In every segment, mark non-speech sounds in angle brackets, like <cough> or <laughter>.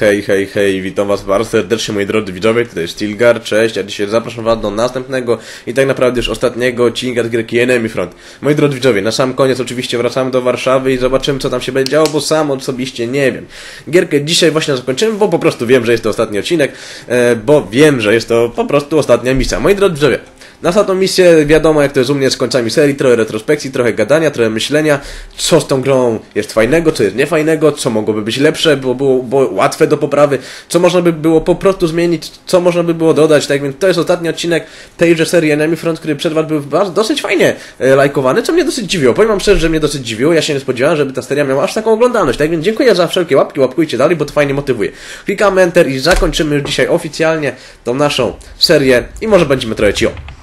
Hej, hej, hej, witam was bardzo serdecznie moi drodzy widzowie, tutaj Stilgar, cześć, a dzisiaj zapraszam was do następnego i tak naprawdę już ostatniego odcinka z gierki Enemy Front. Moi drodzy widzowie, na sam koniec oczywiście wracamy do Warszawy i zobaczymy co tam się będzie działo, bo sam osobiście nie wiem. Gierkę dzisiaj właśnie zakończymy, bo po prostu wiem, że jest to ostatni odcinek, e, bo wiem, że jest to po prostu ostatnia misja. Moi drodzy widzowie, na ostatnią misję wiadomo jak to jest u mnie z końcami serii, trochę retrospekcji, trochę gadania, trochę myślenia, co z tą grą jest fajnego, co jest niefajnego, co mogłoby być lepsze, bo było, było łatwe do poprawy, co można by było po prostu zmienić, co można by było dodać, tak więc to jest ostatni odcinek tejże serii Enemy Front, który przed was był bardzo, dosyć fajnie e, lajkowany, co mnie dosyć dziwiło. Powiem wam szczerze, że mnie dosyć dziwiło, ja się nie spodziewałem, żeby ta seria miała aż taką oglądalność, tak więc dziękuję za wszelkie łapki, łapkujcie dalej, bo to fajnie motywuje. Klikamy Enter i zakończymy już dzisiaj oficjalnie tą naszą serię i może będziemy trochę cio.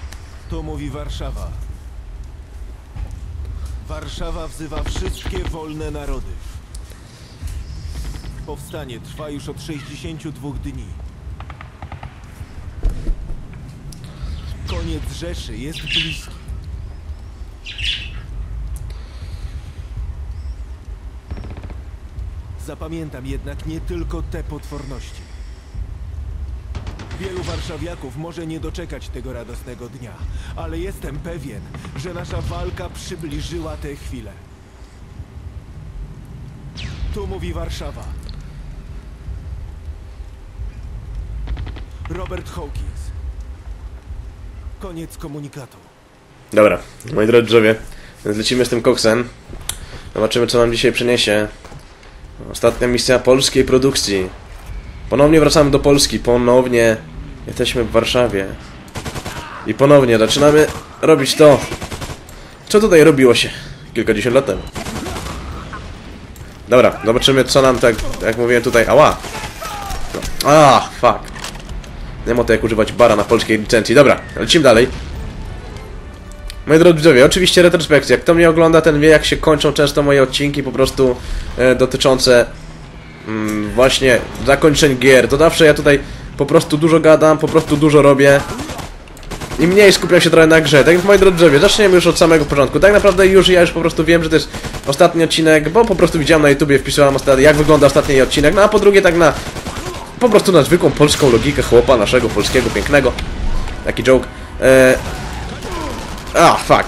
To mówi Warszawa. Warszawa wzywa wszystkie wolne narody. Powstanie trwa już od 62 dni. Koniec Rzeszy jest bliski. Zapamiętam jednak nie tylko te potworności. Wielu warszawiaków może nie doczekać tego radosnego dnia, ale jestem pewien, że nasza walka przybliżyła tę chwilę. Tu mówi Warszawa. Robert Hawkins. Koniec komunikatu. Dobra, moi drodzy więc lecimy z tym koksem. Zobaczymy, co nam dzisiaj przyniesie. Ostatnia misja polskiej produkcji. Ponownie wracamy do Polski, ponownie jesteśmy w Warszawie. I ponownie zaczynamy robić to, co tutaj robiło się kilkadziesiąt lat temu. Dobra, zobaczymy, co nam tak, jak mówiłem tutaj, ała. No. A, fuck. Nie ma to jak używać bara na polskiej licencji. Dobra, lecimy dalej. Moi drodzy widzowie, oczywiście retrospekcja. Kto mnie ogląda, ten wie jak się kończą często moje odcinki po prostu e, dotyczące mm, właśnie zakończeń gier. To zawsze ja tutaj po prostu dużo gadam, po prostu dużo robię. I mniej skupiam się trochę na grze. Tak więc moi drodzy widzowie, zaczniemy już od samego początku. Tak naprawdę już ja już po prostu wiem, że to jest ostatni odcinek, bo po prostu widziałem na YouTubie, wpisałem ostatni, jak wygląda ostatni odcinek. No a po drugie tak na po prostu na zwykłą polską logikę chłopa naszego polskiego pięknego. Taki joke. E, a, fuck.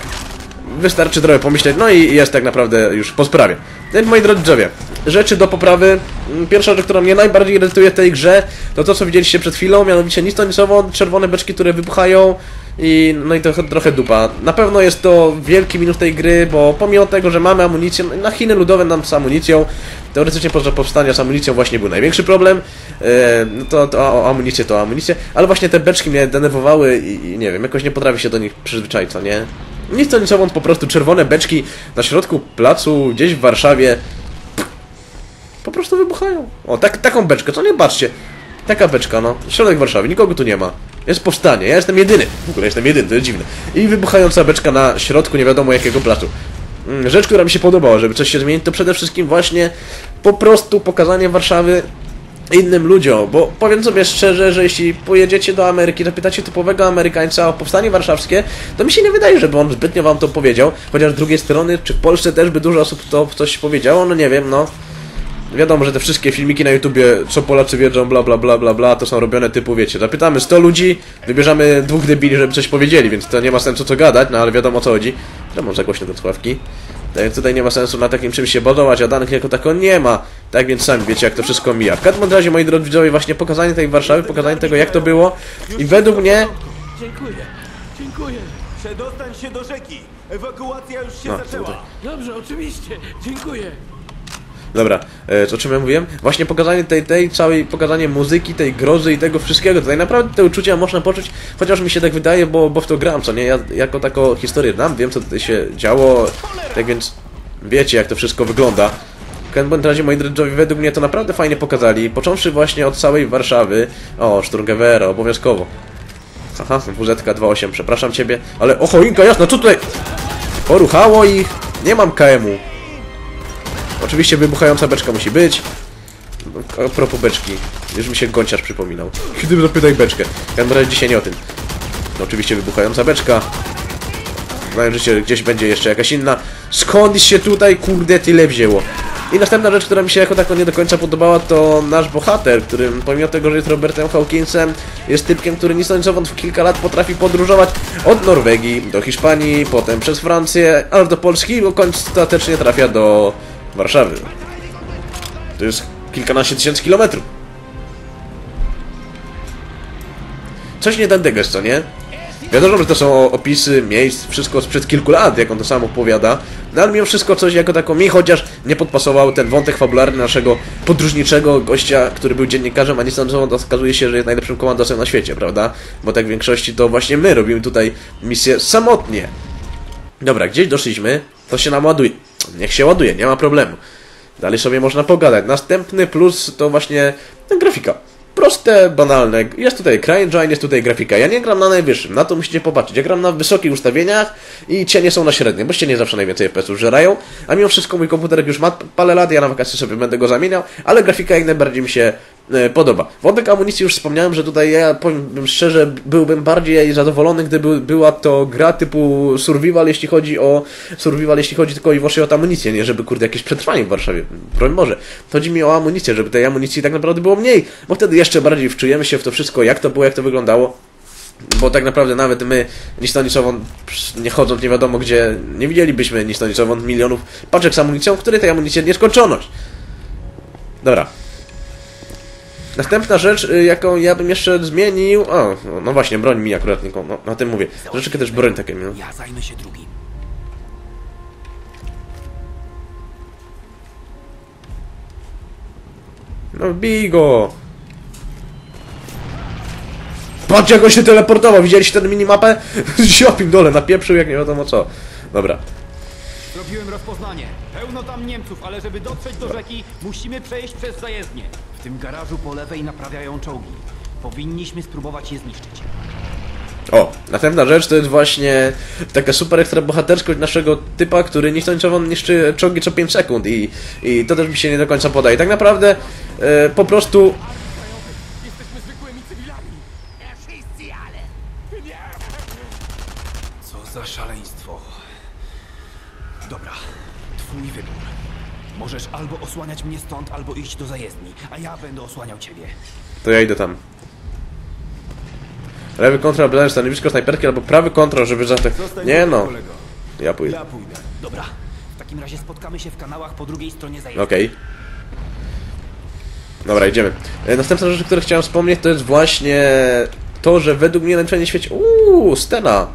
Wystarczy trochę pomyśleć, no i jest tak naprawdę już po sprawie. Więc moi drodzy widzowie, rzeczy do poprawy. Mm, Pierwsza rzecz, która mnie najbardziej irytuje w tej grze, to to, co widzieliście przed chwilą, mianowicie nic to nicowo, czerwone beczki, które wybuchają i no i trochę, trochę dupa. Na pewno jest to wielki minus tej gry, bo pomimo tego, że mamy amunicję, no, na Chiny ludowe nam z amunicją, teoretycznie podczas powstania z amunicją właśnie był największy problem, e, no to, to amunicję to amunicję, ale właśnie te beczki mnie denerwowały i, i nie wiem, jakoś nie potrafię się do nich przyzwyczaić, co nie? Nic to niczego, po prostu czerwone beczki na środku placu, gdzieś w Warszawie, po prostu wybuchają. O, tak, taką beczkę, co nie patrzcie. Taka beczka, no. Środek Warszawy, nikogo tu nie ma. Jest powstanie, ja jestem jedyny. W ogóle jestem jedyny, to jest dziwne. I wybuchająca beczka na środku nie wiadomo jakiego placu. Mm, Rzecz, która mi się podobała, żeby coś się zmienić, to przede wszystkim właśnie po prostu pokazanie Warszawy innym ludziom, bo powiem sobie szczerze, że jeśli pojedziecie do Ameryki, zapytacie typowego Amerykańca o powstanie warszawskie, to mi się nie wydaje, żeby on zbytnio wam to powiedział, chociaż z drugiej strony, czy w Polsce też by dużo osób to coś powiedziało, no nie wiem, no. Wiadomo, że te wszystkie filmiki na YouTubie, co Polacy wiedzą, bla bla bla bla bla, to są robione typu, wiecie, zapytamy 100 ludzi, wybierzemy dwóch debili, żeby coś powiedzieli, więc to nie ma sensu co gadać, no ale wiadomo o co chodzi. Że mam za głośno te słuchawki. Tak więc tutaj nie ma sensu na takim czymś się bazować, a danych jako tako nie ma. Tak więc sami wiecie, jak to wszystko mija. W każdym razie, moi drodzy widzowie, właśnie pokazanie tej Warszawy, pokazanie tego, jak to było i według mnie... Dziękuję, dziękuję. Przedostań się do rzeki! Ewakuacja już się No, zaczęła! tutaj. Dobrze, oczywiście, dziękuję. Dobra, e, o czym ja mówiłem? Właśnie pokazanie tej, tej całej, pokazanie muzyki, tej grozy i tego wszystkiego. Tutaj naprawdę te uczucia można poczuć, chociaż mi się tak wydaje, bo, bo w to gram, co nie? Ja jako taką historię znam, wiem co tutaj się działo, tak więc wiecie jak to wszystko wygląda. W każdym razie, moi drodzy, według mnie to naprawdę fajnie pokazali, począwszy właśnie od całej Warszawy. O, Sturmgewera, obowiązkowo. Haha, WZ-28, przepraszam ciebie, ale o choinka jasna, co tutaj? Poruchało ich, nie mam KM-u. Oczywiście wybuchająca beczka musi być. A propos beczki, już mi się gąciarz przypominał. Kiedy zapytaj beczkę. Ja razie dzisiaj nie o tym. No, oczywiście wybuchająca beczka. Znając życie, gdzieś będzie jeszcze jakaś inna. Skąd się tutaj, kurde, tyle wzięło? I następna rzecz, która mi się jako tako nie do końca podobała, to nasz bohater, którym pomimo tego, że jest Robertem Hawkinsem, jest typkiem, który nic w kilka lat potrafi podróżować od Norwegii do Hiszpanii, potem przez Francję, aż do Polski i ostatecznie trafia do Warszawy. To jest kilkanaście tysięcy kilometrów. Coś nie tędy co nie? Wiadomo, że to są opisy miejsc, wszystko sprzed kilku lat, jak on to sam opowiada, no ale mimo wszystko coś jako tako mi chociaż nie podpasował ten wątek fabularny naszego podróżniczego gościa, który był dziennikarzem, a nie sądzą, to okazuje się, że jest najlepszym komandosem na świecie, prawda? Bo tak w większości to właśnie my robimy tutaj misję samotnie. Dobra, gdzieś doszliśmy, to się nam ładuje. Niech się ładuje, nie ma problemu. Dalej sobie można pogadać. Następny plus to właśnie no, grafika. Proste, banalne. Jest tutaj CryEngine, jest tutaj grafika. Ja nie gram na najwyższym, na to musicie popatrzeć. Ja gram na wysokich ustawieniach i cienie są na średnie, bo cienie zawsze najwięcej FPS-ów żerają. A mimo wszystko mój komputerek już ma parę lat, ja na wakacje sobie będę go zamieniał, ale grafika jak najbardziej mi się podoba. Wątek amunicji już wspomniałem, że tutaj ja powiem szczerze, byłbym bardziej zadowolony, gdyby była to gra typu survival, jeśli chodzi o survival, jeśli chodzi tylko i wyłącznie o amunicję, nie żeby kurde jakieś przetrwanie w Warszawie. Broń Boże. Chodzi mi o amunicję, żeby tej amunicji tak naprawdę było mniej, bo wtedy jeszcze bardziej wczujemy się w to wszystko, jak to było, jak to wyglądało. Bo tak naprawdę nawet my, nic to nicowo, nie chodząc nie wiadomo gdzie, nie widzielibyśmy nic to nicowo milionów paczek z amunicją, w której tej amunicji nieskończoność. Dobra. Następna rzecz, y, jaką ja bym jeszcze zmienił... O, no właśnie, broń mi akurat, no, na tym mówię. Troszeczkę też broń takie miał. Ja zajmę się drugim. No bij go! Patrz jak on się teleportował, widzieliście tę minimapę? <laughs> Ziopim dole, napieprzył jak nie wiadomo co. Dobra. Zrobiłem rozpoznanie. Pełno tam Niemców, ale żeby dotrzeć do rzeki, musimy przejść przez zajezdnię. W tym garażu po lewej naprawiają czołgi. Powinniśmy spróbować je zniszczyć. O, następna rzecz to jest właśnie taka super ekstra bohaterskość naszego typa, który niechcąco niszczy czołgi co 5 sekund i, i to też mi się nie do końca podaje. Tak naprawdę e, po prostu Co za szaleństwo. Dobra, twój wybór. Możesz albo osłaniać mnie stąd, albo iść do zajezdni, a ja będę osłaniał ciebie. To ja idę tam. Lewy kontrol, blender, stanowisko snajperki, albo prawy kontrol, żeby. Zostań Nie no, ja pójdę. Ja pójdę. Dobra. W takim razie spotkamy się w kanałach po drugiej stronie zajezdni. Okej. Dobra, idziemy. E, Następna rzecz, o której chciałem wspomnieć, to jest właśnie to, że według mnie całym świecie... Uuu, Stena!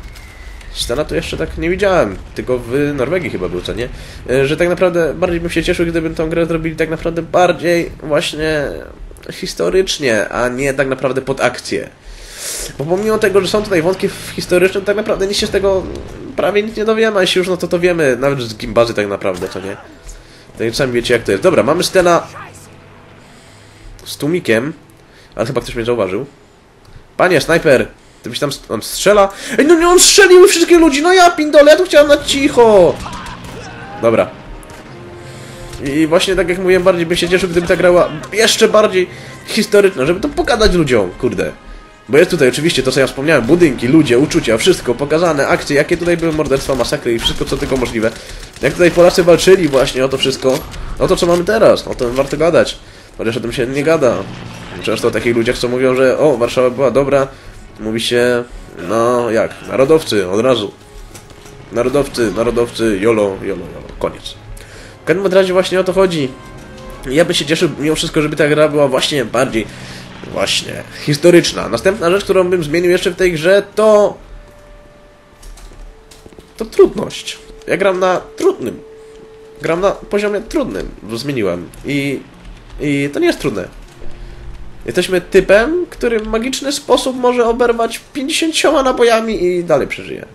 Stena to jeszcze tak nie widziałem, tylko w Norwegii chyba był, co nie? E, Że tak naprawdę bardziej bym się cieszył, gdyby tą grę zrobili tak naprawdę bardziej właśnie historycznie, a nie tak naprawdę pod akcję. Bo pomimo tego, że są tutaj wątki historyczne, tak naprawdę nic się z tego prawie nic nie dowiemy, a jeśli już, no to to wiemy nawet z gimbazy tak naprawdę, co nie? Tak sami wiecie jak to jest. Dobra, mamy Stena z tłumikiem, ale chyba ktoś mnie zauważył. Panie, snajper, ty byś tam strzela? Ej, no nie, on strzelił wszystkich ludzi, no ja pindole, ja tu chciałem na cicho! Dobra. I właśnie tak jak mówiłem, bardziej bym się cieszył, gdyby ta grała jeszcze bardziej historyczna, żeby to pokazać ludziom, kurde. Bo jest tutaj oczywiście to, co ja wspomniałem, budynki, ludzie, uczucia, wszystko pokazane, akcje, jakie tutaj były morderstwa, masakry i wszystko, co tylko możliwe. Jak tutaj Polacy walczyli właśnie o to wszystko, o to, co mamy teraz, o tym warto gadać. Chociaż o tym się nie gada. Często o takich ludziach, co mówią, że o, Warszawa była dobra, mówi się, no jak, narodowcy, od razu. Narodowcy, narodowcy, jolo, jolo, jolo, koniec. W każdym razie właśnie o to chodzi. Ja bym się cieszył mimo wszystko, żeby ta gra była właśnie bardziej, właśnie, historyczna. Następna rzecz, którą bym zmienił jeszcze w tej grze, to... To trudność. Ja gram na trudnym. Gram na poziomie trudnym. Zmieniłem. I... I to nie jest trudne. Jesteśmy typem, który w magiczny sposób może oberwać 50 nabojami i dalej przeżyje.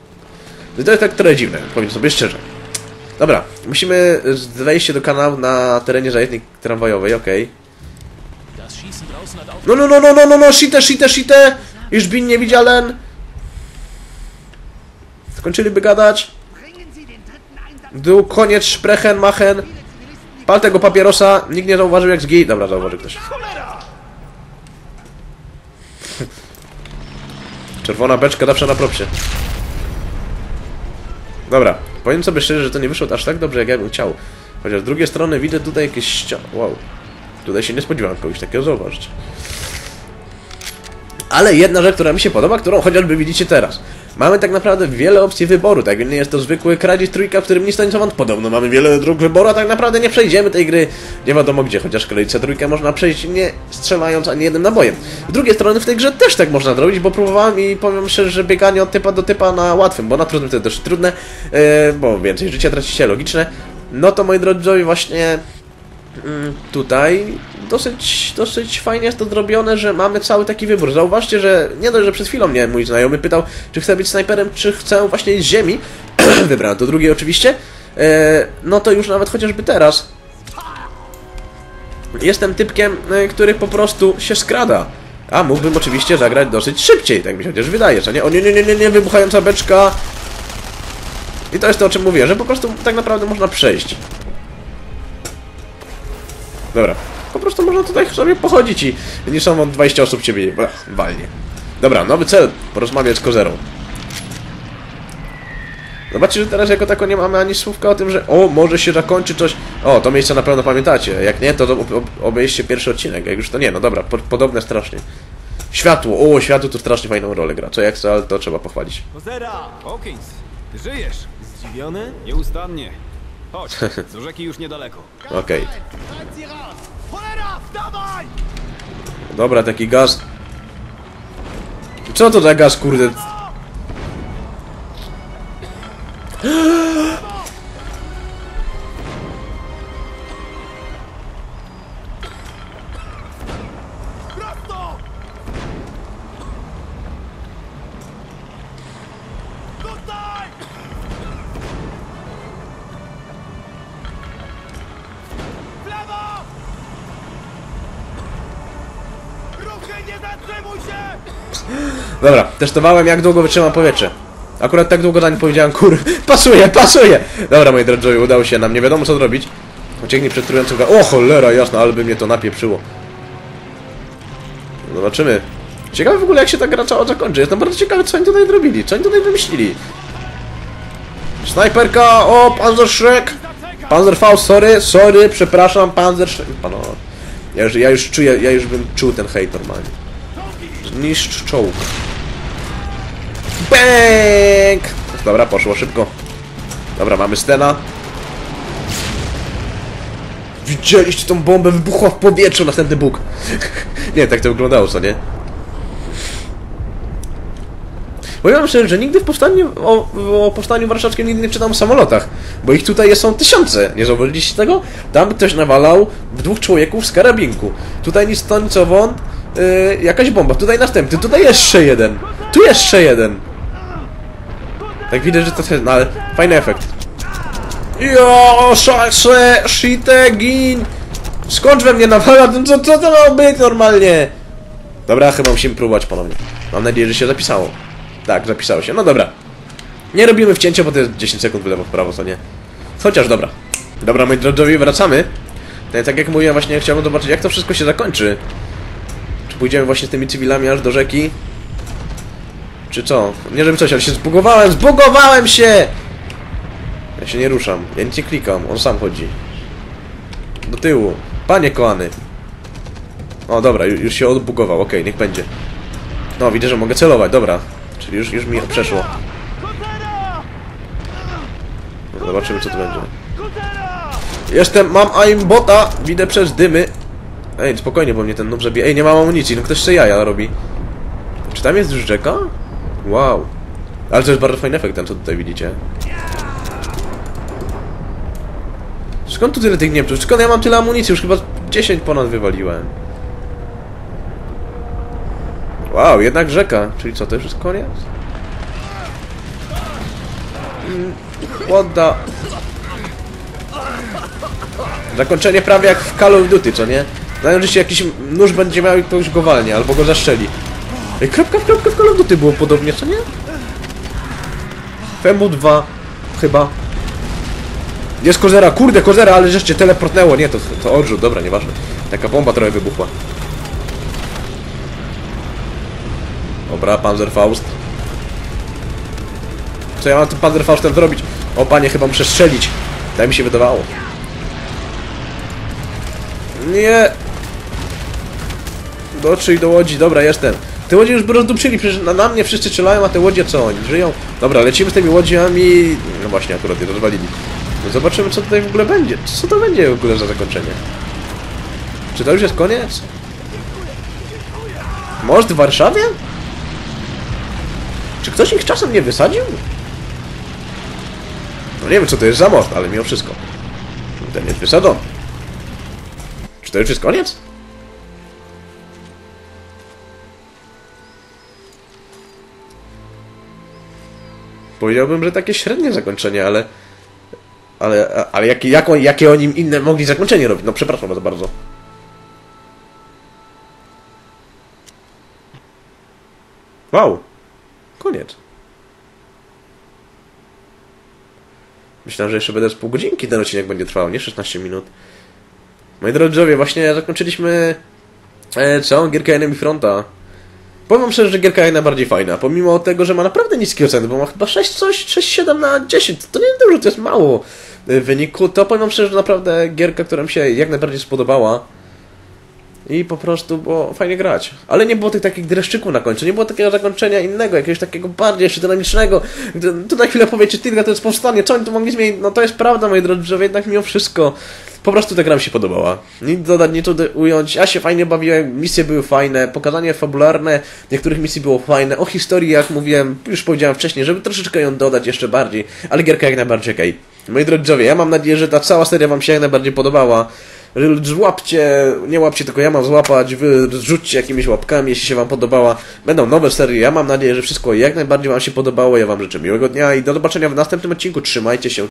To jest tak trochę dziwne, powiem sobie szczerze. Dobra, musimy wejść do kanału na terenie zajezdni tramwajowej, okej. No, no, no, no, no, no, no, shite, shite, shite! Już bin niewidzialen! Skończyliby gadać. Du, koniec, sprechen, machen. Pal tego papierosa, nikt nie zauważył jak zgi... Dobra, zauważył ktoś. Czerwona beczka zawsze na propsie. Dobra, powiem sobie szczerze, że to nie wyszło aż tak dobrze, jak ja bym chciał. Chociaż z drugiej strony widzę tutaj jakieś ściany. Wow. Tutaj się nie spodziewałem kogoś takiego, zauważcie. Ale jedna rzecz, która mi się podoba, którą chociażby widzicie teraz. Mamy tak naprawdę wiele opcji wyboru, tak nie jest to zwykły kradziec trójka, w którym nic to wąt podobno. Mamy wiele dróg wyboru, a tak naprawdę nie przejdziemy tej gry nie wiadomo gdzie, chociaż kradzieca trójkę można przejść nie strzelając ani jednym nabojem. Z drugiej strony w tej grze też tak można zrobić, bo próbowałem i powiem szczerze, że bieganie od typa do typa na łatwym, bo na trudnym to jest dość trudne, yy, bo więcej życia tracicie, logiczne. No to moi drodzy, właśnie tutaj dosyć, dosyć fajnie jest to zrobione, że mamy cały taki wybór. Zauważcie, że nie dość, że przed chwilą mnie mój znajomy pytał, czy chcę być snajperem, czy chcę właśnie z ziemi. <clears throat> Wybrałem to drugie oczywiście. E, no to już nawet chociażby teraz jestem typkiem, e, który po prostu się skrada. A mógłbym oczywiście zagrać dosyć szybciej, tak mi się chociaż wydaje, że nie? O nie, nie, nie, nie, nie, wybuchająca beczka. I to jest to, o czym mówię, że po prostu tak naprawdę można przejść. Dobra. Po prostu można tutaj sobie pochodzić i są wam 20 osób ciebie Ach, walnie. Dobra, nowy cel. Porozmawiać z kozerą. Zobaczcie, że teraz jako tako nie mamy ani słówka o tym, że o, może się zakończy coś. O, to miejsce na pewno pamiętacie. Jak nie, to ob- ob- obejście pierwszy odcinek. Jak już to nie, no dobra, po podobne strasznie. Światło, o, światło tu strasznie fajną rolę gra. Co jak co, ale to trzeba pochwalić. Kozera! Hawkins, ty żyjesz? Zdziwiony? Nieustannie. Chodź, <laughs> do rzeki już niedaleko. Okej. Dobra, taki gaz. Co to za gaz, kurde? <gasps> <gasps> testowałem jak długo wytrzymam powietrze. Akurat tak długo zanim powiedziałem, kur... Pasuje, pasuje! Dobra, moi drodzy, udało się nam, nie wiadomo co zrobić. Ucieknij przed trującym. O cholera, jasno, ale by mnie to napieprzyło. Zobaczymy. Ciekawe w ogóle jak się ta gra cała zakończy. Jestem bardzo ciekawy co oni tutaj zrobili, co oni tutaj wymyślili. Snajperka, o, Panzer Shrek! Panzer Faust, sorry, sorry, przepraszam, Panzer Shrek. Pano, ja już, ja już czuję, ja już bym czuł ten hejt normalnie. Niszcz czołg. Bęk! Dobra, poszło szybko. Dobra, mamy Stena. Widzieliście tą bombę? Wybuchła w powietrzu, następny Bóg. <laughs> nie, tak to wyglądało, co nie? Powiem wam szczerze, że nigdy w powstaniu, o, o powstaniu warszawskim nigdy nie czytałem o samolotach, bo ich tutaj są tysiące. Nie zauważyliście tego? Tam ktoś nawalał dwóch człowieków z karabinku. Tutaj nic to nic yy, jakaś bomba. Tutaj następny, tutaj jeszcze jeden. Tu jeszcze jeden. Tak widać, że to jest, no ale fajny efekt. Jo, szanse, shite, gin. Skąd we mnie nawala? Co, co to ma być normalnie? Dobra, chyba musimy próbować ponownie. Mam nadzieję, że się zapisało. Tak, zapisało się. No dobra. Nie robimy wcięcia, bo to jest 10 sekund w lewo, w prawo, co nie? Chociaż dobra. Dobra, moi drodzy, wracamy. No i tak jak mówiłem, właśnie chciałbym zobaczyć, jak to wszystko się zakończy. Czy pójdziemy właśnie z tymi cywilami aż do rzeki? Czy co? Nie żeby coś, ale się zbugowałem! Zbugowałem się! Ja się nie ruszam. Ja nic nie klikam. On sam chodzi. Do tyłu. Panie kochany. O, dobra, ju- już się odbugował. Okej, niech będzie. No, widzę, że mogę celować. Dobra. Czyli już, już mi przeszło. No, zobaczymy, co to będzie. Jestem, mam aimbota. Widzę przez dymy. Ej, spokojnie, bo mnie ten noob zabije. Ej, nie mam amunicji. No ktoś sobie jaja robi. Czy tam jest już rzeka? Wow. Ale to jest bardzo fajny efekt, ten co tutaj widzicie. Skąd tu tyle tych Niemców? Skąd ja mam tyle amunicji? Już chyba 10 ponad wywaliłem. Wow, jednak rzeka. Czyli co, to już jest koniec? Mm, What the... Zakończenie prawie jak w Call of Duty, co nie? Znając, że się jakiś nóż będzie miał i ktoś go walnie, albo go zaszczeli. Kropka w kropkę w Call of było podobnie, co nie? Femu 2 chyba. Jest kozera, kurde kozera, ale żeście teleportnęło. Nie, to, to odrzut, dobra, nieważne. Taka bomba trochę wybuchła. Dobra, Panzerfaust. Co ja mam tym Panzerfaustem zrobić? O panie, chyba muszę strzelić. Tak mi się wydawało. Nie! Dotrzyj do łodzi, dobra, jestem. Te łodzie już by rozdupczyli, przecież na, na mnie wszyscy strzelają, a te łodzie co, oni żyją? Dobra, lecimy z tymi łodziami... No właśnie, akurat je rozwalili. No zobaczymy, co tutaj w ogóle będzie. Co to będzie w ogóle za zakończenie? Czy to już jest koniec? Most w Warszawie? Czy ktoś ich czasem nie wysadził? No nie wiem, co to jest za most, ale mimo wszystko. Ten jest wysadzony. Czy to już jest koniec? Powiedziałbym, że takie średnie zakończenie, ale... Ale, ale jakie, jak, jakie oni inne mogli zakończenie robić? No przepraszam was bardzo. Wow. Koniec. Myślałem, że jeszcze będę z pół godzinki ten odcinek będzie trwał, nie 16 minut. Moi drodzy właśnie zakończyliśmy e, całą gierkę Enemy Fronta. Powiem wam szczerze, że gierka jest najbardziej fajna, pomimo tego, że ma naprawdę niskie oceny, bo ma chyba 6 coś, 6-7 na 10, to nie dużo, to jest mało w wyniku, to powiem wam szczerze, że naprawdę gierka, która mi się jak najbardziej spodobała. I po prostu było fajnie grać. Ale nie było tych takich dreszczyków na końcu, nie było takiego zakończenia innego, jakiegoś takiego bardziej jeszcze dynamicznego. Tu na chwilę powie, czy Tilga to jest powstanie, co oni tu mogli zmienić? No to jest prawda, moi drodzy, że jednak mimo wszystko po prostu ta gra mi się podobała. Nic dodać, nie tutaj ująć. Ja się fajnie bawiłem, misje były fajne, pokazanie fabularne niektórych misji było fajne. O historii, jak mówiłem, już powiedziałem wcześniej, żeby troszeczkę ją dodać jeszcze bardziej, ale gierka jak najbardziej okej. Moi drodzy ja mam nadzieję, że ta cała seria wam się jak najbardziej podobała. Złapcie, nie łapcie, tylko ja mam złapać, wy rzućcie jakimiś łapkami, jeśli się wam podobała. Będą nowe serie, ja mam nadzieję, że wszystko jak najbardziej wam się podobało. Ja wam życzę miłego dnia i do zobaczenia w następnym odcinku. Trzymajcie się.